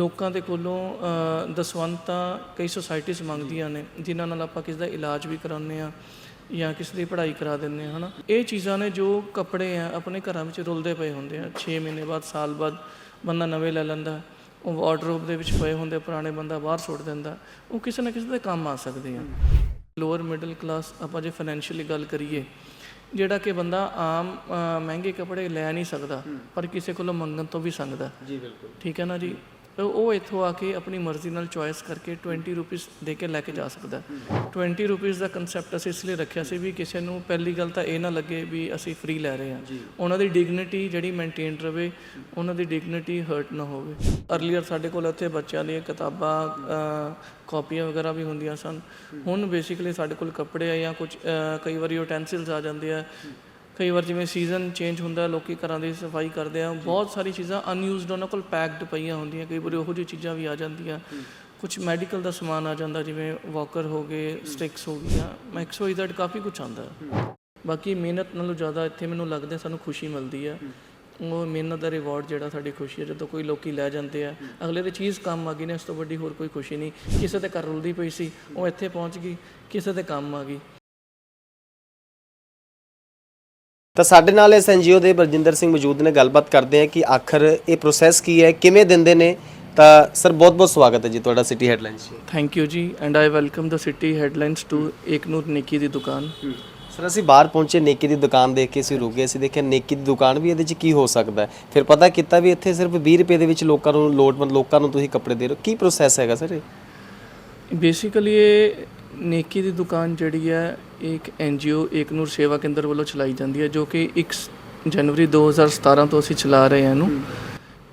ਲੋਕਾਂ ਦੇ ਕੋਲੋਂ ਦਸਵੰਤਾਂ ਕਈ ਸੁਸਾਇਟੀਜ਼ ਮੰਗਦੀਆਂ ਨੇ ਜਿਨ੍ਹਾਂ ਨਾਲ ਆਪਾਂ ਕਿਸੇ ਦਾ ਇਲਾਜ ਵੀ ਕਰਾਉਂਦੇ ਆ ਜਾਂ ਕਿਸੇ ਦੀ ਪੜ੍ਹਾਈ ਕਰਾ ਦਿੰਦੇ ਆ ਹਨਾ? ਇਹ ਚੀਜ਼ਾਂ ਨੇ ਜੋ ਕੱਪੜੇ ਆ ਆਪਣੇ ਘਰਾਂ ਵਿੱਚ ਰੁਲਦੇ ਪਏ ਹੁੰਦੇ ਆ। 6 ਮਹੀਨੇ ਬਾਅਦ ਸਾਲ ਬਾਅਦ ਬੰਦਾ ਨਵੇਂ ਲੈ ਲੈਂਦਾ ਉਹ ਵਾਰਡਰੋਬ ਦੇ ਵਿੱਚ ਪਏ ਹੁੰਦੇ ਪੁਰਾਣੇ ਬੰਦਾ ਬਾਹਰ ਸੁੱਟ ਦਿੰਦਾ ਉਹ ਕਿਸੇ ਨਾ ਕਿਸੇ ਦੇ ਕੰਮ ਆ ਸਕਦੇ ਆ। ਲੋਅਰ ਮਿਡਲ ਕਲਾਸ ਆਪਾਂ ਜੇ ਫਾਈਨੈਂਸ਼ੀਅਲੀ ਗੱਲ ਕਰੀਏ ਜਿਹੜਾ ਕਿ ਬੰਦਾ ਆਮ ਮਹਿੰਗੇ ਕੱਪੜੇ ਲੈ ਨਹੀਂ ਸਕਦਾ ਪਰ ਕਿਸੇ ਕੋਲੋਂ ਮੰਗਣ ਤੋਂ ਵੀ ਸੰਗਦਾ। ਜੀ ਬਿਲਕੁਲ। ਠੀਕ ਹੈ ਨਾ ਜੀ? ਤਾਂ ਉਹ ਇੱਥੋਂ ਆ ਕੇ ਆਪਣੀ ਮਰਜ਼ੀ ਨਾਲ ਚੁਆਇਸ ਕਰਕੇ 20 ਰੁਪੀਸ ਦੇ ਕੇ ਲੈ ਕੇ ਜਾ ਸਕਦਾ। 20 ਰੁਪੀਸ ਦਾ ਕਨਸੈਪਟ ਅਸੀਂ ਇਸ ਲਈ ਰੱਖਿਆ ਸੀ ਵੀ ਕਿਸੇ ਨੂੰ ਪਹਿਲੀ ਗੱਲ ਤਾਂ ਇਹ ਨਾ ਲੱਗੇ ਵੀ ਅਸੀਂ ਫ੍ਰੀ ਲੈ ਰਹੇ ਹਾਂ। ਉਹਨਾਂ ਦੀ ਡਿਗਨਿਟੀ ਜਿਹੜੀ ਮੇਨਟੇਨ ਰਵੇ ਉਹਨਾਂ ਦੀ ਡਿਗਨਿਟੀ ਹਰਟ ਨਾ ਹੋਵੇ। ਅਰਲੀਅਰ ਸਾਡੇ ਕੋਲ ਇੱਥੇ ਬੱਚਿਆਂ ਦੀਆਂ ਕਿਤਾਬਾਂ ਕਾਪੀਆਂ ਵਗੈਰਾ ਵੀ ਹੁੰਦੀਆਂ ਸਨ। ਹੁਣ ਬੇਸਿਕਲੀ ਸਾਡੇ ਕੋਲ ਕੱਪੜੇ ਆ ਜਾਂ ਕੁਝ ਕਈ ਵਾਰੀ ਯੂਟੈਂਸਿਲਸ ਆ ਜਾਂਦੇ ਆ। ਕਈ ਵਾਰ ਜਿਵੇਂ ਸੀਜ਼ਨ ਚੇਂਜ ਹੁੰਦਾ ਲੋਕੀ ਘਰਾਂ ਦੀ ਸਫ਼ਾਈ ਕਰਦੇ ਆ ਬਹੁਤ ਸਾਰੀ ਚੀਜ਼ਾਂ ਅਨਯੂਜ਼ਡ ਉਹਨਾਂ ਕੋਲ ਪੈਕਡ ਪਈਆਂ ਹੁੰਦੀਆਂ ਕਈ ਵਾਰੀ ਉਹੋ ਜਿਹੀ ਚੀਜ਼ਾਂ ਵੀ ਆ ਜਾਂਦੀਆਂ। ਕੁਝ ਮੈਡੀਕਲ ਦਾ ਸਮਾਨ ਆ ਜਾਂਦਾ ਜਿਵੇਂ ਵਾਕਰ ਹੋ ਗਏ ਸਟਿਕਸ ਹੋ ਗਈਆਂ ਮੈਕਸੋ ਇਜ਼ਡ ਕਾਫੀ ਕੁਝ ਆਉਂਦਾ। ਬਾਕੀ ਮਿਹਨਤ ਨਾਲੋਂ ਜ਼ਿਆਦਾ ਇੱਥੇ ਮੈਨੂੰ ਲੱਗਦਾ ਸਾਨੂੰ ਖੁਸ਼ੀ ਮਿਲਦੀ ਆ। ਉਹ ਮਿਹਨਤ ਦਾ ਰਿਵਾਰਡ ਜਿਹੜਾ ਸਾਡੀ ਖੁਸ਼ੀ ਹੈ ਜਦੋਂ ਕੋਈ ਲੋਕੀ ਲੈ ਜਾਂਦੇ ਆ। ਅਗਲੇ ਦੀ ਚੀਜ਼ ਕੰਮ ਆ ਗਈ ਨੇ ਇਸ ਤੋਂ ਵੱਡੀ ਹੋਰ ਕੋਈ ਖੁਸ਼ੀ ਨਹੀਂ। ਕਿਸੇ ਦੇ ਘਰ ਰੁਲਦੀ ਪਈ ਸੀ ਉਹ ਇੱਥੇ ਪਹੁੰਚ ਗਈ ਕਿਸੇ ਦੇ ਕੰਮ ਆ ਗਈ। ਤਾਂ ਸਾਡੇ ਨਾਲ ਇਸ ਐਨਜੀਓ ਦੇ ਬਰਜਿੰਦਰ ਸਿੰਘ ਮੌਜੂਦ ਨੇ ਗੱਲਬਾਤ ਕਰਦੇ ਆ ਕਿ ਆਖਰ ਇਹ ਪ੍ਰੋਸੈਸ ਕੀ ਹੈ ਕਿਵੇਂ ਦਿੰਦੇ ਨੇ? ਤਾਂ ਸਰ ਬਹੁਤ ਬਹੁਤ ਸਵਾਗਤ ਹੈ ਜੀ ਤੁਹਾਡਾ ਸਿਟੀ ਹੈਡਲਾਈਨਸ 'ਚ। Thank you ji and I welcome the city headlines to Eknoor ਨਿੱਕੀ ਦੀ ਦੁਕਾਨ। ਸਰ ਅਸੀਂ ਬਾਹਰ ਪਹੁੰਚੇ ਨੇਕੀ ਦੀ ਦੁਕਾਨ ਦੇਖ ਕੇ ਅਸੀਂ ਰੁਕ ਗਏ ਅਸੀਂ ਦੇਖਿਆ ਨੇਕੀ ਦੀ ਦੁਕਾਨ ਵੀ ਇਹਦੇ 'ਚ ਕੀ ਹੋ ਸਕਦਾ ਫਿਰ ਪਤਾ ਕੀਤਾ ਵੀ ਇੱਥੇ ਸਿਰਫ 20 ਰੁਪਏ ਦੇ ਵਿੱਚ ਲੋਕਾਂ ਨੂੰ ਲੋੜਵੰਦ ਲੋਕਾਂ ਨੂੰ ਤੁਸੀਂ ਕੱਪੜੇ ਦੇ ਰਹੇ ਹੋ। ਕੀ ਪ੍ਰੋਸੈਸ ਹੈਗਾ ਸਰ ਇਹ? ਬੇਸਿਕਲੀ ਇਹ ਨੇਕੀ ਦੀ ਦੁਕਾਨ ਜਿਹੜੀ ਹੈ ਇੱਕ ਐਨਜੀਓ ਏਕਨੂਰ ਸੇਵਾ ਕੇਂਦਰ ਵੱਲੋਂ ਚਲਾਈ ਜਾਂਦੀ ਹੈ ਜੋ ਕਿ 1 ਜਨਵਰੀ 2017 ਤੋਂ ਅਸੀਂ ਚਲਾ ਰਹੇ ਹਾਂ ਇਹਨੂੰ।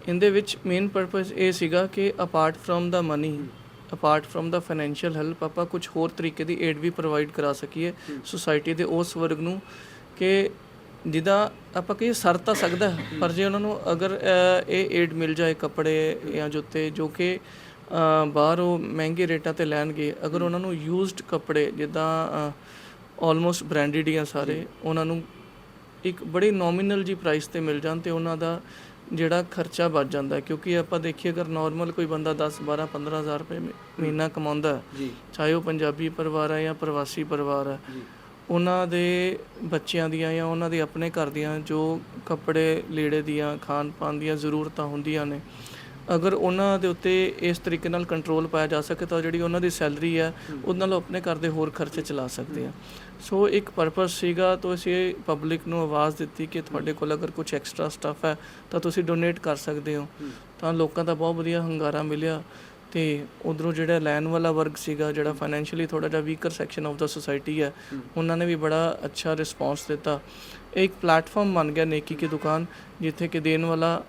ਇਹਦੇ ਵਿੱਚ ਮੇਨ ਪਰਪਸ ਇਹ ਸੀਗਾ ਕਿ ਅਪਾਰਟ ਫਰਮ ਦਾ ਮਨੀ ਅਪਾਰਟ ਫਰਮ ਦਾ ਫਾਈਨੈਂਸ਼ੀਅਲ ਹੈਲਪ ਆਪਾਂ ਕੁਝ ਹੋਰ ਤਰੀਕੇ ਦੀ ਏਡ ਵੀ ਪ੍ਰੋਵਾਈਡ ਕਰਾ ਸਕੀਏ ਸੁਸਾਇਟੀ ਦੇ ਉਸ ਵਰਗ ਨੂੰ ਕਿ ਜਿਹਦਾ ਆਪਾਂ ਕਹੀਏ ਸਰ ਤਾਂ ਸਕਦਾ ਪਰ ਜੇ ਉਹਨਾਂ ਨੂੰ ਅਗਰ ਇਹ ਏਡ ਮਿਲ ਜਾਏ ਕੱਪੜੇ ਜਾਂ ਜੁੱਤੇ ਜੋ ਕਿ ਬਾਹਰ ਉਹ ਮਹਿੰਗੇ ਰੇਟਾਂ ਤੇ ਲੈਣਗੇ ਅਗਰ ਉਹਨਾਂ ਨੂੰ ਯੂਜ਼ਡ ਕੱਪੜੇ ਜਿੱਦਾਂ ਆਲਮੋਸਟ ਬ੍ਰਾਂਡਡ ਹੀ ਆ ਸਾਰੇ ਉਹਨਾਂ ਨੂੰ ਇੱਕ ਬੜੀ ਨੋਮੀਨਲ ਜੀ ਪ੍ਰਾਈਸ ਤੇ ਮਿਲ ਜਾਣ ਤੇ ਉਹਨਾਂ ਦਾ ਜਿਹੜਾ ਖਰਚਾ ਬਚ ਜਾਂਦਾ ਕਿਉਂਕਿ ਆਪਾਂ ਦੇਖੀਏ ਅਗਰ ਨਾਰਮਲ ਕੋਈ ਬੰਦਾ 10 12 15000 ਰੁਪਏ ਮਹੀ- ਮਹੀਨਾ ਕਮਾਉਂਦਾ ਜੀ। ਚਾਹੇ ਉਹ ਪੰਜਾਬੀ ਪਰਿਵਾਰ ਹੈ ਜਾਂ ਪ੍ਰਵਾਸੀ ਪਰਿਵਾਰ ਹੈ ਉਹਨਾਂ ਦੇ ਬੱਚਿਆਂ ਦੀਆਂ ਜਾਂ ਉਹਨਾਂ ਦੇ ਆਪਣੇ ਘਰ ਦੀਆਂ ਜੋ ਕੱਪੜੇ ਲੀੜੇ ਦੀਆਂ ਖਾਣ ਪਾਣ ਦੀਆਂ ਜ਼ਰੂਰਤਾਂ ਹੁੰਦੀਆਂ ਨੇ ਅਗਰ ਉਹਨਾਂ ਦੇ ਉੱਤੇ ਇਸ ਤਰੀਕੇ ਨਾਲ ਕੰਟਰੋਲ ਪਾਇਆ ਜਾ ਸਕੇ ਤਾਂ ਜਿਹੜੀ ਉਹਨਾਂ ਦੀ ਸੈਲਰੀ ਹੈ ਉਹਦੇ ਨਾਲ ਆਪਣੇ ਘਰ ਦੇ ਹੋਰ ਖਰਚੇ ਚਲਾ ਸਕਦੇ ਆ। ਸੋ ਇੱਕ ਪਰਪਸ ਸੀਗਾ ਤਾਂ ਅਸੀਂ ਪਬਲਿਕ ਨੂੰ ਆਵਾਜ਼ ਦਿੱਤੀ ਕਿ ਤੁਹਾਡੇ ਕੋਲ ਅਗਰ ਕੁਝ ਐਕਸਟਰਾ ਸਟੱਫ ਹੈ ਤਾਂ ਤੁਸੀਂ ਡੋਨੇਟ ਕਰ ਸਕਦੇ ਹੋ। ਤਾਂ ਲੋਕਾਂ ਦਾ ਬਹੁਤ ਵਧੀਆ ਹੰਗਾਰਾ ਮਿਲਿਆ। ਤੇ ਉਧਰੋਂ ਜਿਹੜਾ ਲੈਣ ਵਾਲਾ ਵਰਗ ਸੀਗਾ ਜਿਹੜਾ ਫਾਈਨੈਂਸ਼ੀਅਲੀ ਥੋੜਾ ਜਿਹਾ weaker section of the society ਹੈ ਉਹਨਾਂ ਨੇ ਵੀ ਬੜਾ ਅੱਛਾ ਰਿਸਪੌਂਸ ਦਿੱਤਾ। ਇੱਕ ਪਲੇਟਫਾਰਮ ਬਣ ਗਿਆ ਨੇਕੀ ਕੀ ਦੁਕਾਨ ਜਿੱਥੇ ਕਿ ਦੇਣ ਵਾਲਾ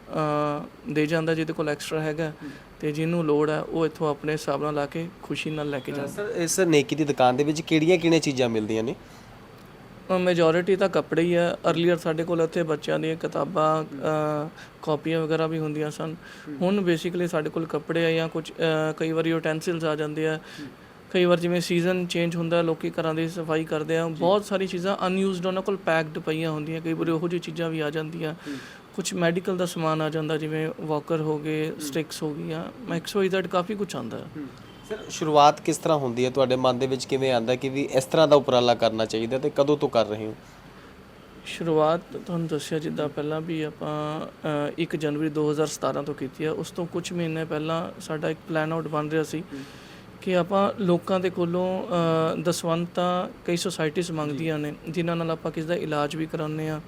ਦੇ ਜਾਂਦਾ ਜਿਹਦੇ ਕੋਲ ਐਕਸਟਰਾ ਹੈਗਾ ਤੇ ਜਿਹਨੂੰ ਲੋੜ ਹੈ ਉਹ ਇੱਥੋਂ ਆਪਣੇ ਹਿਸਾਬ ਨਾਲ ਲਾ ਕੇ ਖੁਸ਼ੀ ਨਾਲ ਲੈ ਕੇ ਜਾਂਦਾ। ਸਰ ਇਸ ਨੇਕੀ ਦੀ ਦੁਕਾਨ ਦੇ ਵਿੱਚ ਕਿਹੜੀਆਂ ਕਿਹੜੀਆਂ ਚੀਜ਼ਾਂ ਮਿਲਦੀਆਂ ਨੇ? ਮੈਜੋਰਿਟੀ ਤਾਂ ਕੱਪੜੇ ਹੀ ਆ। ਅਰਲੀਅਰ ਸਾਡੇ ਕੋਲ ਇੱਥੇ ਬੱਚਿਆਂ ਦੀਆਂ ਕਿਤਾਬਾਂ ਕਾਪੀਆਂ ਵਗੈਰਾ ਵੀ ਹੁੰਦੀਆਂ ਸਨ। ਹੁਣ ਬੇਸਿਕਲੀ ਸਾਡੇ ਕੋਲ ਕੱਪੜੇ ਆ ਜਾਂ ਕੁਝ ਕਈ ਵਾਰੀ ਯੂਟੈਂਸਿਲਸ ਆ ਜਾਂਦੇ ਆ। ਕਈ ਵਾਰ ਜਿਵੇਂ ਸੀਜ਼ਨ ਚੇਂਜ ਹੁੰਦਾ ਲੋਕੀ ਘਰਾਂ ਦੀ ਸਫ਼ਾਈ ਕਰਦੇ ਆ। ਬਹੁਤ ਸਾਰੀ ਚੀਜ਼ਾਂ ਅਨਯੂਜ਼ਡ ਉਹਨਾਂ ਕੋਲ ਪੈਕਡ ਪਈਆਂ ਹੁੰਦੀਆਂ। ਕਈ ਵਾਰੀ ਉਹੋ ਜਿਹੀ ਚੀਜ਼ਾਂ ਵੀ ਆ ਜਾਂਦੀਆਂ। ਕੁਝ ਮੈਡੀਕਲ ਦਾ ਸਮਾਨ ਆ ਜਾਂਦਾ ਜਿਵੇਂ ਵਾਕਰ ਹੋ ਗਏ ਸਟਿਕਸ ਹੋ ਗਈਆਂ। ਮੈਕਸੋ ਇਜ਼ਡ ਕਾਫੀ ਕੁਝ ਆਉਂਦਾ। ਸਰ ਸ਼ੁਰੂਆਤ ਕਿਸ ਤਰ੍ਹਾਂ ਹੁੰਦੀ ਹੈ? ਤੁਹਾਡੇ ਮਨ ਦੇ ਵਿੱਚ ਕਿਵੇਂ ਆਉਂਦਾ ਕਿ ਵੀ ਇਸ ਤਰ੍ਹਾਂ ਦਾ ਉਪਰਾਲਾ ਕਰਨਾ ਚਾਹੀਦਾ ਤੇ ਕਦੋਂ ਤੋਂ ਕਰ ਰਹੇ ਹੋ? ਸ਼ੁਰੂਆਤ ਤੁਹਾਨੂੰ ਦੱਸਿਆ ਜਿੱਦਾਂ ਪਹਿਲਾਂ ਵੀ ਆਪਾਂ ਅ, 1 ਜਨਵਰੀ 2017 ਤੋਂ ਕੀਤੀ ਆ ਉਸ ਤੋਂ ਕੁਝ ਮਹੀਨੇ ਪਹਿਲਾਂ ਸਾਡਾ ਇੱਕ ਪਲਾਨ ਆਊਟ ਬਣ ਰਿਹਾ ਸੀ। ਕਿ ਆਪਾਂ ਲੋਕਾਂ ਦੇ ਕੋਲੋਂ ਦਸਵੰਤਾਂ ਕਈ ਸੁਸਾਇਟੀਜ਼ ਮੰਗਦੀਆਂ ਨੇ ਜਿਨ੍ਹਾਂ ਨਾਲ ਆਪਾਂ ਕਿਸੇ ਦਾ ਇਲਾਜ ਵੀ ਕਰਾਉਂਦੇ ਆ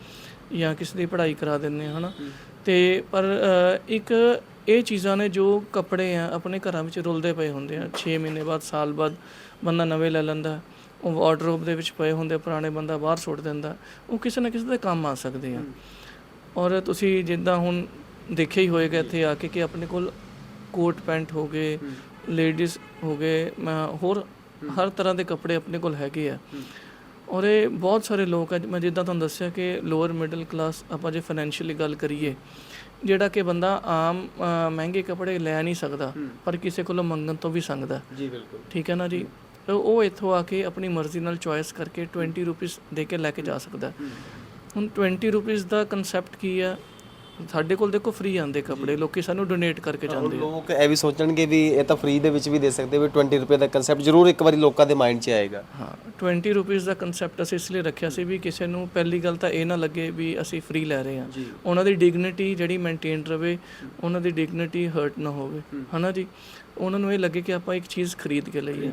ਜਾਂ ਕਿਸੇ ਦੀ ਪੜ੍ਹਾਈ ਕਰਾ ਦਿੰਦੇ ਆ ਹਨਾ? ਤੇ ਪਰ ਇੱਕ ਇਹ ਚੀਜ਼ਾਂ ਨੇ ਜੋ ਕੱਪੜੇ ਆ ਆਪਣੇ ਘਰਾਂ ਵਿੱਚ ਰੁਲਦੇ ਪਏ ਹੁੰਦੇ ਆ। 6 ਮਹੀਨੇ ਬਾਅਦ ਸਾਲ ਬਾਅਦ ਬੰਦਾ ਨਵੇਂ ਲੈ ਲੈਂਦਾ ਉਹ ਵਾਰਡਰੋਬ ਦੇ ਵਿੱਚ ਪਏ ਹੁੰਦੇ ਪੁਰਾਣੇ ਬੰਦਾ ਬਾਹਰ ਸੁੱਟ ਦਿੰਦਾ ਉਹ ਕਿਸੇ ਨਾ ਕਿਸੇ ਦੇ ਕੰਮ ਆ ਸਕਦੇ ਆ। ਔਰ ਤੁਸੀਂ ਜਿੱਦਾਂ ਹੁਣ ਦੇਖਿਆ ਹੀ ਹੋਏਗਾ ਇੱਥੇ ਆ ਕੇ ਕਿ ਆਪਣੇ ਕੋਲ ਕੋਟ ਪੈਂਟ ਹੋ ਗਏ ਲੇਡੀਜ਼ ਹੋ ਗਏ ਮੈਂ ਹੋਰ ਹਰ ਤਰ੍ਹਾਂ ਦੇ ਕੱਪੜੇ ਆਪਣੇ ਕੋਲ ਹੈਗੇ ਆ। ਔਰ ਇਹ ਬਹੁਤ ਸਾਰੇ ਲੋਕ ਆ ਮੈਂ ਜਿੱਦਾਂ ਤੁਹਾਨੂੰ ਦੱਸਿਆ ਕਿ ਲੋਅਰ ਮਿਡਲ ਕਲਾਸ ਆਪਾਂ ਜੇ ਫਾਈਨੈਂਸ਼ੀਅਲੀ ਗੱਲ ਕਰੀਏ ਜਿਹੜਾ ਕਿ ਬੰਦਾ ਆਮ ਮਹਿੰਗੇ ਕੱਪੜੇ ਲੈ ਨਹੀਂ ਸਕਦਾ ਪਰ ਕਿਸੇ ਕੋਲੋਂ ਮੰਗਣ ਤੋਂ ਵੀ ਸੰਗਦਾ। ਜੀ ਬਿਲਕੁਲ। ਠੀਕ ਹੈ ਨਾ ਜੀ? ਉਹ ਇੱਥੋਂ ਆ ਕੇ ਆਪਣੀ ਮਰਜ਼ੀ ਨਾਲ ਚੁਆਇਸ ਕਰਕੇ 20 ਰੁਪੀਸ ਦੇ ਕੇ ਲੈ ਕੇ ਜਾ ਸਕਦਾ। ਹੁਣ 20 ਰੁਪੀਸ ਦਾ ਕਨਸੈਪਟ ਕੀ ਆ? ਸਾਡੇ ਕੋਲ ਦੇਖੋ ਫ੍ਰੀ ਆਉਂਦੇ ਕੱਪੜੇ ਲੋਕੀ ਸਾਨੂੰ ਡੋਨੇਟ ਕਰਕੇ ਜਾਂਦੇ ਆ। ਲੋਕ ਇਹ ਵੀ ਸੋਚਣਗੇ ਵੀ ਇਹ ਤਾਂ ਫ੍ਰੀ ਦੇ ਵਿੱਚ ਵੀ ਦੇ ਸਕਦੇ ਵੀ 20 ਰੁਪਏ ਦਾ ਕਨਸੈਪਟ ਜ਼ਰੂਰ ਇੱਕ ਵਾਰੀ ਲੋਕਾਂ ਦੇ ਮਾਈਂਡ 'ਚ ਆਏਗਾ। ਹਾਂ 20 ਰੁਪਏ ਦਾ ਕਨਸੈਪਟ ਅਸੀਂ ਇਸ ਲਈ ਰੱਖਿਆ ਸੀ ਵੀ ਕਿਸੇ ਨੂੰ ਪਹਿਲੀ ਗੱਲ ਤਾਂ ਇਹ ਨਾ ਲੱਗੇ ਵੀ ਅਸੀਂ ਫ੍ਰੀ ਲੈ ਰਹੇ ਹਾਂ। ਉਹਨਾਂ ਦੀ ਡਿਗਨਿਟੀ ਜਿਹੜੀ ਮੇਨਟੇਨ ਰਵੇ ਉਹਨਾਂ ਦੀ ਡਿਗਨਿਟੀ ਹਰਟ ਨਾ ਹੋਵੇ। ਹਨਾ ਜੀ? ਉਹਨਾਂ ਨੂੰ ਇਹ ਲੱਗੇ ਕਿ ਆਪਾਂ ਇੱਕ ਚੀਜ਼ ਖਰੀਦ ਕੇ ਲਈ ਹੈ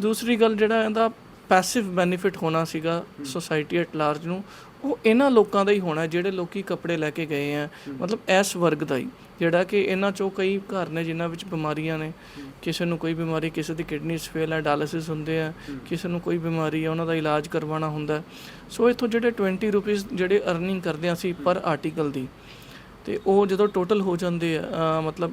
ਦੂਸਰੀ ਗੱਲ ਜਿਹੜਾ ਇਹਦਾ ਪੈਸਿਵ ਬੈਨੀਫਿਟ ਹੋਣਾ ਸੀਗਾ ਸੋਸਾਇਟੀ ਐਟ ਲਾਰਜ ਨੂੰ ਉਹ ਇਹਨਾਂ ਲੋਕਾਂ ਦਾ ਹੀ ਹੋਣਾ, ਜਿਹੜੇ ਲੋਕੀ ਕੱਪੜੇ ਲੈ ਕੇ ਗਏ ਆ। ਮਤਲਬ ਇਸ ਵਰਗ ਦਾ ਹੀ, ਜਿਹੜਾ ਕਿ ਇਹਨਾਂ ਚੋਂ ਕਈ ਘਰ ਨੇ ਜਿਨ੍ਹਾਂ ਵਿੱਚ ਬਿਮਾਰੀਆਂ ਨੇ। ਕਿਸੇ ਨੂੰ ਕੋਈ ਬਿਮਾਰੀ ਕਿਸੇ ਦੀ ਕਿਡਨੀਸ ਫੇਲ ਹੈ ਡਾਇਲਿਸਿਸ ਹੁੰਦੇ ਆ। ਕਿਸੇ ਨੂੰ ਕੋਈ ਬਿਮਾਰੀ ਹੈ ਉਹਨਾਂ ਦਾ ਇਲਾਜ ਕਰਵਾਉਣਾ ਹੁੰਦਾ। ਸੋ ਇਥੋਂ ਜਿਹੜੇ 20 ਰੁਪਏ ਜਿਹੜੇ ਅਰਨਿੰਗ ਕਰਦੇ ਆ ਸੀ ਪਰ ਆਰਟੀਕਲ ਦੀ ਤੇ ਉਹ ਜਦੋਂ ਟੋਟਲ ਹੋ ਜਾਂਦੇ ਆ ਮਤਲਬ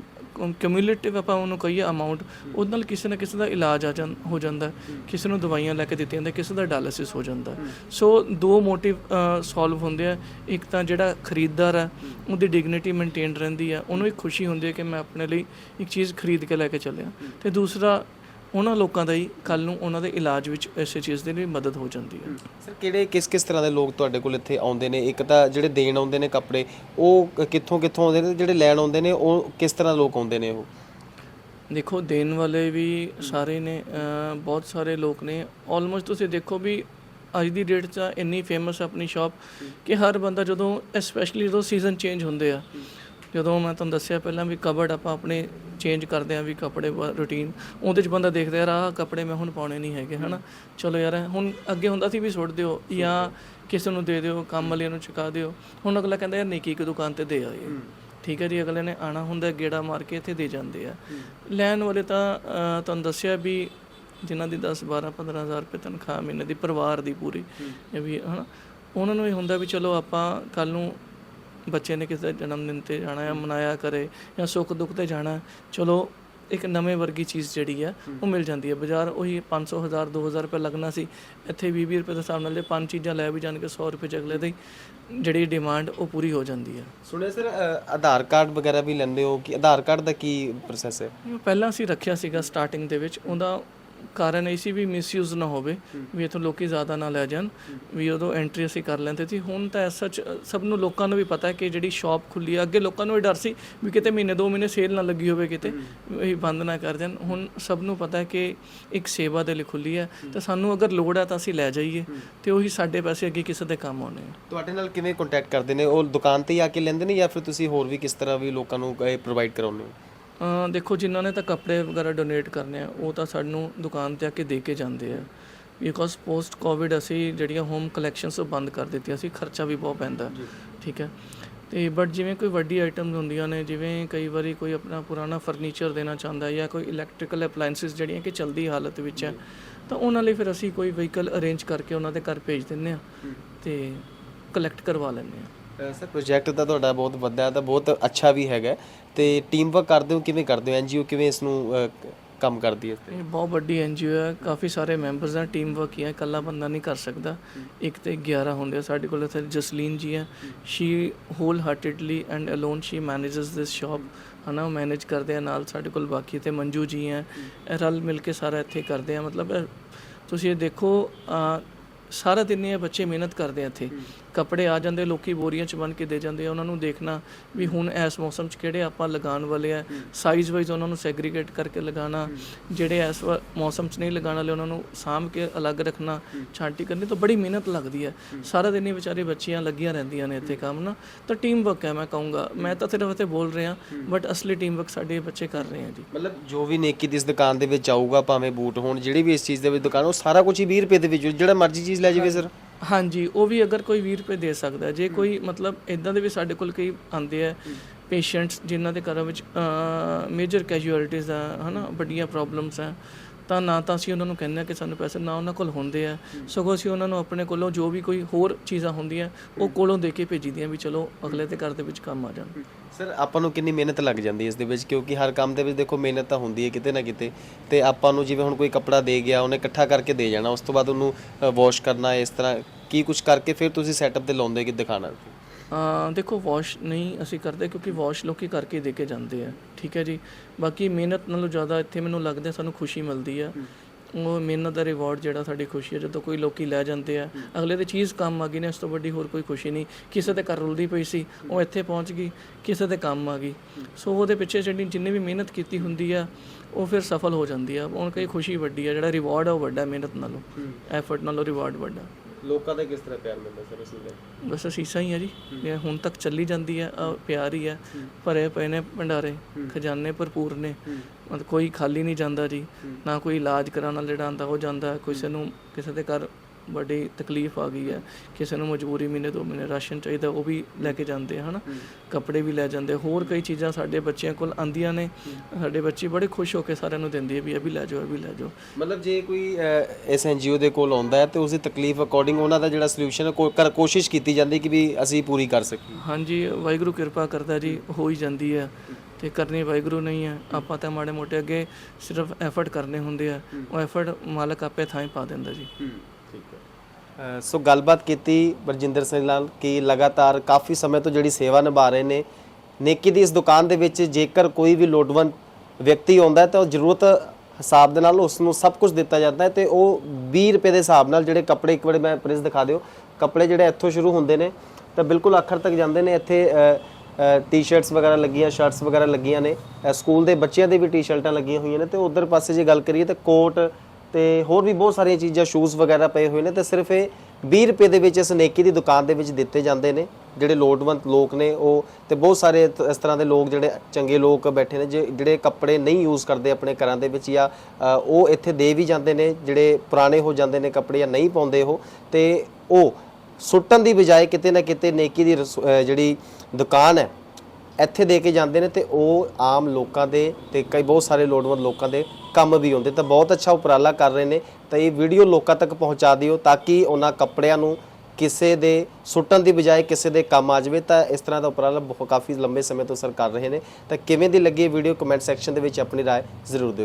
ਕਿਊਮੂਲੇਟਿਵ ਆਪਾਂ ਉਹਨੂੰ ਕਹੀਏ ਅਮਾਉਂਟ ਉਹਦੇ ਨਾਲ ਕਿਸੇ ਨਾ ਕਿਸੇ ਦਾ ਇਲਾਜ ਆ ਜਾਂ, ਹੋ ਜਾਂਦਾ ਕਿਸੇ ਨੂੰ ਦਵਾਈਆਂ ਲੈ ਕੇ ਦਿੱਤੀਆਂ ਜਾਂਦੀਆਂ, ਕਿਸੇ ਦਾ ਡਾਇਲਿਸਿਸ ਹੋ ਜਾਂਦਾ ਸੋ ਦੋ ਮੋਟਿਵ ਸੋਲਵ ਹੁੰਦੇ ਆ। ਇੱਕ ਤਾਂ ਜਿਹੜਾ ਖਰੀਦਦਾਰ ਹੈ ਉਹਦੀ ਡਿਗਨਿਟੀ ਮੇਨਟੇਨ ਰਹਿੰਦੀ ਆ। ਉਹਨੂੰ ਇੱਕ ਖੁਸ਼ੀ ਹੁੰਦੀ ਹੈ ਕਿ ਮੈਂ ਆਪਣੇ ਲਈ ਇੱਕ ਚੀਜ਼ ਖਰੀਦ ਕੇ ਲੈ ਕੇ ਚੱਲਿਆ। ਤੇ ਦੂਸਰਾ ਉਹਨਾਂ ਲੋਕਾਂ ਦਾ ਹੀ ਕੱਲ ਨੂੰ ਉਹਨਾਂ ਦੇ ਇਲਾਜ ਵਿੱਚ ਐਸੇ ਚੀਜ਼ ਦੇ ਲਈ ਮਦਦ ਹੋ ਜਾਂਦੀ ਹੈ। ਸਰ ਕਿਹੜੇ ਕਿਸ ਕਿਸ ਤਰ੍ਹਾਂ ਦੇ ਲੋਕ ਤੁਹਾਡੇ ਕੋਲ ਇੱਥੇ ਆਉਂਦੇ ਨੇ? ਇੱਕ ਤਾਂ ਜਿਹੜੇ ਦੇਣ ਆਉਂਦੇ ਨੇ ਕੱਪੜੇ ਉਹ ਕਿੱਥੋਂ ਕਿੱਥੋਂ ਆਉਂਦੇ ਨੇ? ਜਿਹੜੇ ਲੈਣ ਆਉਂਦੇ ਨੇ ਉਹ ਕਿਸ ਤਰ੍ਹਾਂ ਲੋਕ ਆਉਂਦੇ ਨੇ ਉਹ? ਦੇਖੋ ਦੇਣ ਵਾਲੇ ਵੀ ਸਾਰੇ ਨੇ ਬਹੁਤ ਸਾਰੇ ਲੋਕ ਨੇ। ਆਲਮੋਸਟ ਤੁਸੀਂ ਦੇਖੋ ਵੀ ਅੱਜ ਦੀ ਡੇਟ 'ਚ ਇੰਨੀ ਫੇਮਸ ਆਪਣੀ ਸ਼ਾਪ ਕਿ ਹਰ ਬੰਦਾ ਜਦੋਂ ਸਪੈਸ਼ਲੀ ਜਦੋਂ ਸੀਜ਼ਨ ਚੇਂਜ ਹੁੰਦੇ ਆ ਜਦੋਂ ਮੈਂ ਤੁਹਾਨੂੰ ਦੱਸਿਆ ਪਹਿਲਾਂ ਵੀ ਕਬਰਡ ਆਪਾਂ ਆਪਣੇ ਚੇਂਜ ਕਰਦੇ ਆ ਵੀ ਕੱਪੜੇ ਰੂਟੀਨ ਉਹਦੇ 'ਚ ਬੰਦਾ ਦੇਖਦਾ ਯਾਰ ਆਹ ਕੱਪੜੇ ਮੈਂ ਹੁਣ ਪਾਉਣੇ ਨਹੀਂ ਹੈਗੇ ਹਨਾ? ਚਲੋ ਯਾਰ ਹੁਣ ਅੱਗੇ ਹੁੰਦਾ ਸੀ ਵੀ ਸੁੱਟ ਦਿਓ ਜਾਂ ਕਿਸੇ ਨੂੰ ਦੇ ਦਿਓ ਕੰਮ ਵਾਲਿਆਂ ਨੂੰ ਚੁਕਾ ਦਿਓ। ਹੁਣ ਅਗਲਾ ਕਹਿੰਦਾ ਯਾਰ ਨਿੱਕੀ ਇੱਕ ਦੁਕਾਨ ਤੇ ਦੇ ਆਏ। ਠੀਕ ਹੈ ਜੀ ਅਗਲੇ ਨੇ ਆਣਾ ਹੁੰਦਾ ਗੇੜਾ ਮਾਰ ਕੇ ਇੱਥੇ ਦੇ ਜਾਂਦੇ ਆ। ਲੈਣ ਵਾਲੇ ਤਾਂ ਤੁਹਾਨੂੰ ਦੱਸਿਆ ਵੀ ਜਿਨ੍ਹਾਂ ਦੀ 10 12 15000 ਰੁਪਏ ਤਨਖਾਹ ਮਹੀਨੇ ਦੀ ਪਰਿਵਾਰ ਦੀ ਪੂਰੀ। ਇਹ ਵੀ ਹਨਾ? ਉਹਨਾਂ ਨੂੰ ਇਹ ਹੁੰਦਾ ਵੀ ਚਲੋ ਆਪਾਂ ਕੱਲ ਨੂੰ ਬੱਚੇ ਨੇ ਕਿਸੇ ਦੇ ਜਨਮ ਦਿਨ ਤੇ ਜਾਣਾ ਹੈ ਮਨਾਇਆ ਕਰੇ ਜਾਂ ਸੁੱਖ ਦੁੱਖ ਤੇ ਜਾਣਾ ਹੈ, ਚਲੋ ਇੱਕ ਨਵੇਂ ਵਰਗੀ ਚੀਜ਼ ਜਿਹੜੀ ਆ ਉਹ ਮਿਲ ਜਾਂਦੀ ਹੈ ਬਾਜ਼ਾਰ ਉਹੀ 500 1000 2000 ਰੁਪਏ ਲੱਗਣਾ ਸੀ। ਇੱਥੇ 20 20 ਰੁਪਏ ਦੇ ਹਿਸਾਬ ਨਾਲ ਜੇ ਪੰਜ ਚੀਜ਼ਾਂ ਲੈ ਵੀ ਜਾਣਗੇ 100 ਰੁਪਏ ਅਗਲੇ ਦੀ ਜਿਹੜੀ ਡਿਮਾਂਡ ਉਹ ਪੂਰੀ ਹੋ ਜਾਂਦੀ ਹੈ ਸੁਣਿਆ ਸਰ ਆਧਾਰ ਕਾਰਡ ਵਗੈਰਾ ਵੀ ਲੈਂਦੇ ਹੋ ਕਿ ਆਧਾਰ ਕਾਰਡ ਦਾ ਕੀ ਪ੍ਰੋਸੈਸ ਹੈ? ਪਹਿਲਾਂ ਅਸੀਂ ਰੱਖਿਆ ਸੀਗਾ ਸਟਾਰਟਿੰਗ ਦੇ ਵਿੱਚ ਉਹਦਾ ਕਾਰਨ ਇਹ ਸੀ ਵੀ ਮਿਸਯੂਜ਼ ਨਾ ਹੋਵੇ ਵੀ ਇਥੋਂ ਲੋਕੀ ਜ਼ਿਆਦਾ ਨਾ ਲੈ ਜਾਣ ਵੀ ਉਦੋਂ ਐਂਟਰੀ ਅਸੀਂ ਕਰ ਲੈਂਦੇ ਸੀ। ਹੁਣ ਤਾਂ ਐਸ ਸੱਚ ਸਭ ਨੂੰ ਲੋਕਾਂ ਨੂੰ ਵੀ ਪਤਾ ਹੈ ਕਿ ਜਿਹੜੀ ਸ਼ਾਪ ਖੁੱਲੀ ਹੈ ਅੱਗੇ ਲੋਕਾਂ ਨੂੰ ਇਹ ਡਰ ਸੀ ਵੀ ਕਿਤੇ ਮਹੀਨੇ ਦੋ ਮਹੀਨੇ ਸੇਲ ਨਾ ਲੱਗੀ ਹੋਵੇ ਕਿਤੇ ਇਹ ਬੰਦ ਨਾ ਕਰ ਦੇਣ ਹੁਣ ਸਭ ਨੂੰ ਪਤਾ ਹੈ ਕਿ ਇੱਕ ਸੇਵਾ ਦੇ ਲਈ ਖੁੱਲੀ ਹੈ। ਤੇ ਸਾਨੂੰ ਅਗਰ ਲੋੜ ਹੈ ਤਾਂ ਅਸੀਂ ਲੈ ਜਾਈਏ ਤੇ ਉਹੀ ਸਾਡੇ ਪੈਸੇ ਅੱਗੇ ਕਿਸੇ ਦੇ ਕੰਮ ਆਉਣੇ ਆ। ਤੁਹਾਡੇ ਨਾਲ ਕਿਵੇਂ ਕੰਟੈਕਟ ਕਰਦੇ ਨੇ? ਉਹ ਦੁਕਾਨ ਤੇ ਹੀ ਆ ਕੇ ਲੈਂਦੇ ਨੇ ਜਾਂ ਫਿਰ ਤੁਸੀਂ ਹੋਰ ਵੀ ਕਿਸ ਤਰ੍ਹਾਂ ਵੀ ਲੋਕਾਂ ਨੂੰ ਪ੍ਰੋਵਾਈਡ ਕਰਾਉਂਦੇ ਹੋ? ਦੇਖੋ ਜਿਨ੍ਹਾਂ ਨੇ ਤਾਂ ਕੱਪੜੇ ਵਗੈਰਾ ਡੋਨੇਟ ਕਰਨੇ ਆ ਉਹ ਤਾਂ ਸਾਨੂੰ ਦੁਕਾਨ ਤੇ ਆ ਕੇ ਦੇ ਕੇ ਜਾਂਦੇ ਆ। ਬਿਕੋਜ਼ ਪੋਸਟ ਕੋਵਿਡ ਅਸੀਂ ਜਿਹੜੀਆਂ ਹੋਮ ਕਲੈਕਸ਼ਨਸ ਉਹ ਬੰਦ ਕਰ ਦਿੱਤੀਆਂ ਸੀ ਖਰਚਾ ਵੀ ਬਹੁਤ ਪੈਂਦਾ। ਠੀਕ ਹੈ। ਤੇ ਬਟ ਜਿਵੇਂ ਕੋਈ ਵੱਡੀ ਆਈਟਮਸ ਹੁੰਦੀਆਂ ਨੇ ਜਿਵੇਂ ਕਈ ਵਾਰੀ ਕੋਈ ਆਪਣਾ ਪੁਰਾਣਾ ਫਰਨੀਚਰ ਦੇਣਾ ਚਾਹੁੰਦਾ ਹੈ ਜਾਂ ਕੋਈ ਇਲੈਕਟ੍ਰੀਕਲ ਅਪਲਾਈਐਂਸਸ ਜਿਹੜੀਆਂ ਕਿ ਚਲਦੀ ਹਾਲਤ ਵਿੱਚ ਹੈ ਤਾਂ ਉਹਨਾਂ ਲਈ ਫਿਰ ਅਸੀਂ ਕੋਈ ਵਹੀਕਲ ਅਰੇਂਜ ਕਰਕੇ ਉਹਨਾਂ ਦੇ ਘਰ ਭੇਜ ਦਿੰਨੇ ਆ ਤੇ ਕਲੈਕਟ ਕਰਵਾ ਲੈਂਦੇ ਆ। ਸਰ ਪ੍ਰੋਜੈਕਟ ਤਾਂ ਤੁਹਾਡਾ ਬਹੁਤ ਵੱਡਾ ਹੈ ਤਾਂ ਬਹੁਤ ਅੱਛਾ ਵੀ ਹੈਗਾ। ਤੇ ਟੀਮ ਵਰਕ ਕਰਦੇ ਹੋ ਕਿਵੇਂ ਕਰਦੇ ਹੋ? ਐਨਜੀਓ ਕਿਵੇਂ ਇਸ ਨੂੰ ਅਹ, ਕੰਮ ਕਰਦੀ ਹੈ ਇਸ ਤੇ? ਇਹ ਬਹੁਤ ਵੱਡੀ ਐਨਜੀਓ ਹੈ। ਕਾਫੀ ਸਾਰੇ ਮੈਂਬਰਸ ਆ ਟੀਮ ਵਰਕ ਹੀ ਹੈ ਇਕੱਲਾ ਬੰਦਾ ਨਹੀਂ ਕਰ ਸਕਦਾ। ਇੱਕ ਤੇ 11 ਹੁੰਦੇ ਆ ਸਾਡੇ ਕੋਲ ਇੱਥੇ ਜਸਲੀਨ ਜੀ ਹੈ। She wholeheartedly and alone she manages this shop ਹਨਾ ਉਹ ਮੈਨੇਜ ਕਰਦੇ ਆ। ਨਾਲ ਸਾਡੇ ਕੋਲ ਬਾਕੀ ਤੇ ਮੰਜੂ ਜੀ ਹੈ। ਇਹ ਰਲ ਮਿਲ ਕੇ ਸਾਰਾ ਇੱਥੇ ਕਰਦੇ ਆ। ਮਤਲਬ ਇਹ ਤੁਸੀਂ ਇਹ ਦੇਖੋ ਅਹ, ਸਾਰਾ ਦਿਨ ਇਹ ਬੱਚੇ ਮਿਹਨਤ ਕਰਦੇ ਆ ਇੱਥੇ। ਕੱਪੜੇ ਆ ਜਾਂਦੇ ਲੋਕੀ ਬੋਰੀਆਂ ਚ ਬਣ ਕੇ ਦੇ ਜਾਂਦੇ ਆ ਉਹਨਾਂ ਨੂੰ ਦੇਖਣਾ ਵੀ ਹੁਣ ਇਸ ਮੌਸਮ ਚ ਕਿਹੜੇ ਆਪਾਂ ਲਗਾਉਣ ਵਾਲੇ ਆ। ਸਾਈਜ਼ ਵਾਈਜ਼ ਉਹਨਾਂ ਨੂੰ ਸੈਗਰੀਗੇਟ ਕਰਕੇ ਲਗਾਉਣਾ ਜਿਹੜੇ ਇਸ ਵਾ- ਮੌਸਮ ਚ ਨਹੀਂ ਲਗਾਉਣ ਵਾਲੇ ਉਹਨਾਂ ਨੂੰ ਸਾਂਭ ਕੇ ਅਲੱਗ ਰੱਖਣਾ ਛਾਂਟੀ ਕਰਨੀ ਤਾਂ ਬੜੀ ਮਿਹਨਤ ਲੱਗਦੀ ਹੈ। ਸਾਰਾ ਦਿਨ ਹੀ ਵਿਚਾਰੇ ਬੱਚੀਆਂ ਲੱਗੀਆਂ ਰਹਿੰਦੀਆਂ ਨੇ ਇੱਥੇ ਕੰਮ ਨਾ। ਤਾਂ ਟੀਮ ਵਰਕ ਹੈ ਮੈਂ ਕਹੂੰਗਾ। ਮੈਂ ਤਾਂ ਸਿਰਫ ਇੱਥੇ ਬੋਲ ਰਿਹਾ ਬਟ ਅਸਲੀ ਟੀਮ ਵਰਕ ਸਾਡੇ ਬੱਚੇ ਕਰ ਰਹੇ ਆ ਜੀ। ਮਤਲਬ ਜੋ ਵੀ ਨੇਕੀ ਦੀ ਇਸ ਦੁਕਾਨ ਦੇ ਵਿੱਚ ਆਊਗਾ ਭਾਵੇਂ ਬੂਟ ਹੋਣ ਜਿਹੜੀ ਵੀ ਇਸ ਚੀਜ਼ ਦੇ ਵਿੱਚ ਦੁਕਾਨ ਉਹ ਸਾਰਾ ਕੁਝ ਹੀ 20 ਰੁਪਏ ਦੇ ਵਿੱਚ ਜਿਹੜਾ ਮਰਜ਼ੀ ਚੀਜ਼ ਲੈ ਜਾਵੇ ਸਰ ਹਾਂਜੀ ਉਹ ਵੀ ਅਗਰ ਕੋਈ 20 ਰੁਪਏ ਦੇ ਸਕਦਾ। ਜੇ ਕੋਈ ਮਤਲਬ ਇਦਾਂ ਦੇ ਵੀ ਸਾਡੇ ਕੋਲ ਕਈ ਆਉਂਦੇ ਆ ਪੇਸ਼ੈਂਟਸ ਜਿਨ੍ਹਾਂ ਦੇ ਘਰਾਂ ਵਿੱਚ ਮੇਜਰ ਕੈਜੂਅਲਟੀਜ਼ ਆ ਹਨਾ ਵੱਡੀਆਂ ਪ੍ਰੋਬਲਮਸ ਆ ਤਾਂ ਨਾ ਤਾਂ ਅਸੀਂ ਉਹਨਾਂ ਨੂੰ ਕਹਿੰਦੇ ਆ ਕਿ ਸਾਨੂੰ ਪੈਸੇ ਨਾ ਉਹਨਾਂ ਕੋਲ ਹੁੰਦੇ ਆ। ਸਗੋਂ ਅਸੀਂ ਉਹਨਾਂ ਨੂੰ ਆਪਣੇ ਕੋਲੋਂ ਜੋ ਵੀ ਕੋਈ ਹੋਰ ਚੀਜ਼ਾਂ ਹੁੰਦੀਆਂ, ਉਹ ਕੋਲੋਂ ਦੇ ਕੇ ਭੇਜੀਦੀਆਂ ਵੀ ਚਲੋ ਅਗਲੇ ਦੇ ਘਰ ਦੇ ਵਿੱਚ ਕੰਮ ਆ ਜਾਣ। ਸਰ, ਆਪਾਂ ਨੂੰ ਕਿੰਨੀ ਮਿਹਨਤ ਲੱਗ ਜਾਂਦੀ ਹੈ ਇਸ ਦੇ ਵਿੱਚ? ਕਿਉਂਕਿ ਹਰ ਕੰਮ ਦੇ ਵਿੱਚ ਦੇਖੋ ਮਿਹਨਤ ਤਾਂ ਹੁੰਦੀ ਹੈ ਕਿਤੇ ਨਾ ਕਿਤੇ। ਤੇ ਆਪਾਂ ਨੂੰ ਜਿਵੇਂ ਹੁਣ ਕੋਈ ਕੱਪੜਾ ਦੇ ਗਿਆ, ਉਹਨੇ ਇਕੱਠਾ ਕਰਕੇ ਦੇ ਜਾਣਾ, ਉਸ ਤੋਂ ਬਾਅਦ ਉਹਨੂੰ ਵਾਸ਼ ਕਰਨਾ, ਇਸ ਤਰ੍ਹਾਂ ਕੀ ਕੁਝ ਕਰਕੇ ਫਿਰ ਤੁਸੀਂ ਸੈਟਅਪ ਤੇ ਲਾਉਂਦੇ ਕਿ ਦਿਖਾਣਾ ਦੇਖੋ ਵਾਸ਼ ਨਹੀਂ ਅਸੀਂ ਕਰਦੇ ਕਿਉਂਕਿ ਵਾਸ਼ ਲੋਕੀ ਕਰਕੇ ਦੇ ਕੇ ਜਾਂਦੇ ਆ ਠੀਕ ਹੈ ਜੀ। ਬਾਕੀ ਮਿਹਨਤ ਨਾਲੋਂ ਜ਼ਿਆਦਾ ਇੱਥੇ ਮੈਨੂੰ ਲੱਗਦਾ ਸਾਨੂੰ ਖੁਸ਼ੀ ਮਿਲਦੀ ਆ। ਉਹ ਮਿਹਨਤ ਦਾ ਰਿਵਾਰਡ ਜਿਹੜਾ ਸਾਡੀ ਖੁਸ਼ੀ ਹੈ ਜਦੋਂ ਕੋਈ ਲੋਕੀ ਲੈ ਜਾਂਦੇ ਆ ਅਗਲੇ ਦੀ ਚੀਜ਼ ਕੰਮ ਆ ਗਈ ਨੇ ਇਸ ਤੋਂ ਵੱਡੀ ਹੋਰ ਕੋਈ ਖੁਸ਼ੀ ਨਹੀਂ। ਕਿਸੇ ਦੇ ਘਰ ਰੁਲਦੀ ਪਈ ਸੀ ਉਹ ਇੱਥੇ ਪਹੁੰਚ ਗਈ ਕਿਸੇ ਦੇ ਕੰਮ ਆ ਗਈ। ਸੋ ਉਹਦੇ ਪਿੱਛੇ ਜਿਹੜੀ ਜਿੰਨੇ ਵੀ ਮਿਹਨਤ ਕੀਤੀ ਹੁੰਦੀ ਆ ਉਹ ਫਿਰ ਸਫਲ ਹੋ ਜਾਂਦੀ ਆ। ਹੁਣ ਕਈ ਖੁਸ਼ੀ ਵੱਡੀ ਆ ਜਿਹੜਾ ਰਿਵਾਰਡ ਆ ਉਹ ਵੱਡਾ ਮਿਹਨਤ ਨਾਲੋਂ। ਐਫਰਟ ਨਾਲੋਂ ਰਿਵਾਰਡ ਵੱਡਾ। ਲੋਕਾਂ ਦਾ ਕਿਸ ਤਰ੍ਹਾਂ ਪਿਆਰ ਮਿਲਦਾ ਸਰ ਇਸ ਲਈ ਬਸ ਅਸੀਸਾਂ ਹੀ ਆ ਜੀ। ਇਹ ਹੁਣ ਤੱਕ ਚੱਲੀ ਜਾਂਦੀ ਹੈ ਆਹ ਪਿਆਰ ਹੀ ਹੈ। ਭਰੇ ਪਏ ਨੇ ਭੰਡਾਰੇ ਖਜ਼ਾਨੇ ਭਰਪੂਰ ਨੇ। ਮਤਲਬ ਕੋਈ ਖਾਲੀ ਨਹੀਂ ਜਾਂਦਾ ਜੀ। ਨਾ ਕੋਈ ਇਲਾਜ ਕਰਾਉਣ ਵਾਲਾ ਜਿਹੜਾ ਆਂਦਾ ਉਹ ਜਾਂਦਾ। ਕਿਸੇ ਨੂੰ ਕਿਸੇ ਦੇ ਘਰ ਵੱਡੀ ਤਕਲੀਫ ਆ ਗਈ ਹੈ। ਕਿਸੇ ਨੂੰ ਮਜਬੂਰੀ ਮਹੀਨੇ ਦੋ ਮਹੀਨੇ ਰਾਸ਼ਨ ਚਾਹੀਦਾ ਉਹ ਵੀ ਲੈ ਕੇ ਜਾਂਦੇ ਹਨਾ? ਕੱਪੜੇ ਵੀ ਲੈ ਜਾਂਦੇ ਹੋਰ ਕਈ ਚੀਜ਼ਾਂ ਸਾਡੇ ਬੱਚਿਆਂ ਕੋਲ ਆਂਦੀਆਂ ਨੇ। ਸਾਡੇ ਬੱਚੇ ਬੜੇ ਖੁਸ਼ ਹੋ ਕੇ ਸਾਰਿਆਂ ਨੂੰ ਦਿੰਦੇ ਆ ਵੀ ਇਹ ਵੀ ਲੈ ਜਾਓ ਇਹ ਵੀ ਲੈ ਜਾਓ। ਮਤਲਬ ਜੇ ਕੋਈ ਇਸ ਐਨਜੀਓ ਦੇ ਕੋਲ ਆਉਂਦਾ ਹੈ ਤੇ ਉਸ ਦੀ ਤਕਲੀਫ ਅਕੋਰਡਿੰਗ ਉਹਨਾਂ ਦਾ ਜਿਹੜਾ ਸੋਲੂਸ਼ਨ ਹੈ ਕੋਸ਼ਿਸ਼ ਕੀਤੀ ਜਾਂਦੀ ਹੈ ਕਿ ਵੀ ਅਸੀਂ ਪੂਰੀ ਕਰ ਸਕੀਏ। ਹਾਂਜੀ ਵਾਹਿਗੁਰੂ ਕਿਰਪਾ ਕਰਦਾ ਜੀ ਹੋ। ਹੀ ਜਾਂਦੀ ਹੈ ਤੇ ਕਰਨੀ ਵਾਹਿਗੁਰੂ ਨਹੀਂ ਹੈ। ਆਪਾਂ ਤਾਂ ਮਾੜੇ ਮੋਟੇ ਅੱਗੇ ਸਿਰਫ ਐਫਰਟ ਕਰਨੇ ਹੁੰਦੇ ਆ। ਉਹ ਐਫਰਟ ਮਾਲਕ ਆਪੇ ਥਾਂ ਹੀ ਪਾ ਦਿੰਦਾ ਜੀ। ਠੀਕ ਹੈ। ਸੋ ਗੱਲਬਾਤ ਕੀਤੀ ਬਰਜਿੰਦਰ ਸਿੰਘ ਨਾਲ ਕਿ ਲਗਾਤਾਰ ਕਾਫੀ ਸਮੇਂ ਤੋਂ ਜਿਹੜੀ ਸੇਵਾ ਨਿਭਾ ਰਹੇ ਨੇ, ਨੇਕੀ ਦੀ ਇਸ ਦੁਕਾਨ ਦੇ ਵਿੱਚ ਜੇਕਰ ਕੋਈ ਵੀ ਲੋੜਵੰਦ ਵਿਅਕਤੀ ਆਉਂਦਾ ਤਾਂ ਉਹ ਜ਼ਰੂਰਤ ਹਿਸਾਬ ਦੇ ਨਾਲ ਉਸ ਨੂੰ ਸਭ ਕੁਝ ਦਿੱਤਾ ਜਾਂਦਾ ਹੈ ਤੇ ਉਹ 20 ਰੁਪਏ ਦੇ ਹਿਸਾਬ ਨਾਲ ਜਿਹੜੇ ਕੱਪੜੇ, ਇੱਕ ਵਾਰੀ ਮੈਂ ਪ੍ਰਿੰਸ ਦਿਖਾ ਦਿਓ, ਕੱਪੜੇ ਜਿਹੜੇ ਇੱਥੋਂ ਸ਼ੁਰੂ ਹੁੰਦੇ ਨੇ, ਤਾਂ ਬਿਲਕੁਲ ਅੱਖਰ ਤੱਕ ਜਾਂਦੇ ਨੇ, ਇੱਥੇ ਟੀ-ਸ਼ਰਟਸ ਵਗੈਰਾ ਲੱਗੀਆਂ ਸ਼ਰਟਸ ਵਗੈਰਾ ਲੱਗੀਆਂ ਨੇ ਸਕੂਲ ਦੇ ਬੱਚਿਆਂ ਦੇ ਵੀ ਟੀ-ਸ਼ਰਟਾਂ ਲੱਗੀਆਂ ਹੋਈਆਂ ਨੇ ਤੇ ਉਧਰ ਪਾਸੇ ਜੇ ਗੱਲ ਕਰੀਏ ਤਾਂ ਕੋਟ ਤੇ ਹੋਰ ਵੀ ਬਹੁਤ ਸਾਰੀਆਂ ਚੀਜ਼ਾਂ ਸ਼ੂਜ਼ ਵਗੈਰਾ ਪਏ ਹੋਏ ਨੇ ਤੇ ਸਿਰਫ ਇਹ 20 ਰੁਪਏ ਦੇ ਵਿੱਚ ਇਸ ਨੇਕੀ ਦੀ ਦੁਕਾਨ ਦੇ ਵਿੱਚ ਦਿੱਤੇ ਜਾਂਦੇ ਨੇ, ਜਿਹੜੇ ਲੋੜਵੰਦ ਲੋਕ ਨੇ ਉਹ ਤੇ ਬਹੁਤ ਸਾਰੇ ਇਸ ਤਰ੍ਹਾਂ ਦੇ ਲੋਕ ਜਿਹੜੇ ਚੰਗੇ ਲੋਕ ਬੈਠੇ ਨੇ, ਜੇ- ਜਿਹੜੇ ਕੱਪੜੇ ਨਹੀਂ ਯੂਜ਼ ਕਰਦੇ ਆਪਣੇ ਘਰਾਂ ਦੇ ਵਿੱਚ ਜਾਂ ਉਹ ਇੱਥੇ ਦੇ ਵੀ ਜਾਂਦੇ ਨੇ, ਜਿਹੜੇ ਪੁਰਾਣੇ ਹੋ ਜਾਂਦੇ ਨੇ ਕੱਪੜੇ ਜਾਂ ਨਹੀਂ ਪਾਉਂਦੇ ਉਹ, ਤੇ ਉਹ ਸੁੱਟਣ ਦੀ ਬਜਾਏ ਕਿਤੇ ਨਾ ਕਿਤੇ ਨੇਕੀ ਦੀ ਰਸੋ- ਜਿਹੜੀ ਦੁਕਾਨ ਹੈ ਇੱਥੇ ਦੇ ਕੇ ਜਾਂਦੇ ਨੇ ਤੇ ਉਹ ਆਮ ਲੋਕਾਂ ਦੇ ਤੇ ਕਈ ਬਹੁਤ ਸਾਰੇ ਲੋੜਵੰਦ ਲੋਕਾਂ ਦੇ ਕੰਮ ਵੀ ਹੁੰਦੇ ਤਾਂ ਬਹੁਤ ਅੱਛਾ ਉਪਰਾਲਾ ਕਰ ਰਹੇ ਨੇ ਤਾਂ ਇਹ ਵੀਡੀਓ ਲੋਕਾਂ ਤੱਕ ਪਹੁੰਚਾ ਦਿਓ ਤਾਂ ਕਿ ਉਹਨਾਂ ਕੱਪੜਿਆਂ ਨੂੰ ਕਿਸੇ ਦੇ ਸੁੱਟਣ ਦੀ ਬਜਾਏ ਕਿਸੇ ਦੇ ਕੰਮ ਆ ਜਾਵੇ ਤਾਂ ਇਸ ਤਰ੍ਹਾਂ ਦਾ ਉਪਰਾਲਾ ਬਹੁਤ ਕਾਫੀ ਲੰਬੇ ਸਮੇਂ ਤੋਂ ਸਰ ਕਰ ਰਹੇ ਨੇ ਤਾਂ ਕਿਵੇਂ ਦੀ ਲੱਗੀ ਇਹ ਵੀਡੀਓ ਕਮੈਂਟ ਸੈਕਸ਼ਨ ਦੇ ਵਿੱਚ ਆਪਣੀ رائے ਜ਼ਰੂਰ ਦਿਓ